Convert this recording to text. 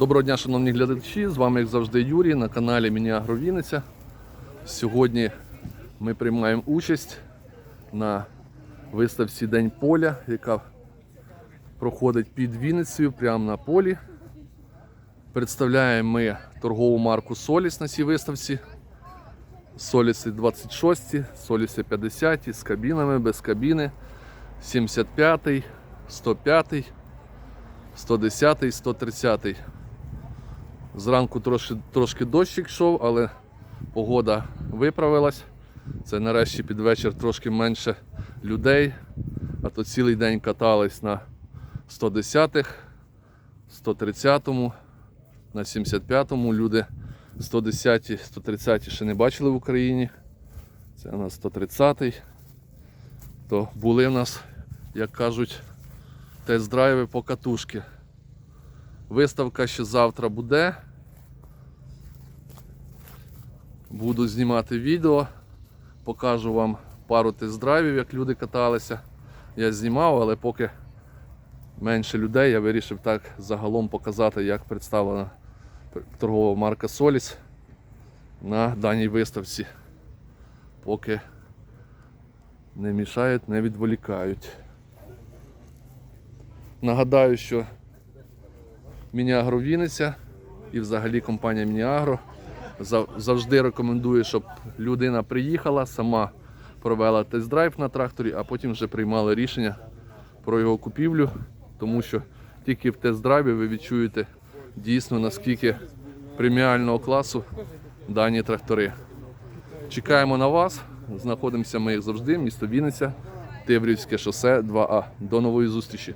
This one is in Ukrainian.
Доброго дня, шановні глядачі! З вами, як завжди, Юрій на каналі Мініагро Вінниця. Сьогодні ми приймаємо участь на виставці День поля, яка проходить під Вінницею прямо на полі. Представляємо ми торгову марку Соліс на цій виставці. Соліси 26, Соліси 50 з кабінами, без кабіни, 75, 105, 110, 130. Зранку трошки, трошки дощик йшов, але погода виправилась. Це нарешті під вечір трошки менше людей, а то цілий день катались на 110-х, 130-му, на 75-му. Люди 110-ті, 130-ті ще не бачили в Україні. Це у нас 130-й. То були в нас, як кажуть, тест-драйви по катушки. Виставка ще завтра буде. Буду знімати відео, покажу вам пару тест-драйвів, як люди каталися. Я знімав, але поки менше людей, я вирішив так загалом показати, як представлена торгова марка Solis на даній виставці. Поки не мішають, не відволікають. Нагадаю, що Мініагро Вінниця і взагалі компанія Мініагро завжди рекомендує, щоб людина приїхала, сама провела тест-драйв на тракторі, а потім вже приймали рішення про його купівлю, тому що тільки в тест-драйві ви відчуєте дійсно наскільки преміального класу дані трактори. Чекаємо на вас. Знаходимося ми завжди, місто Вінниця, Тиврівське шосе 2А. До нової зустрічі!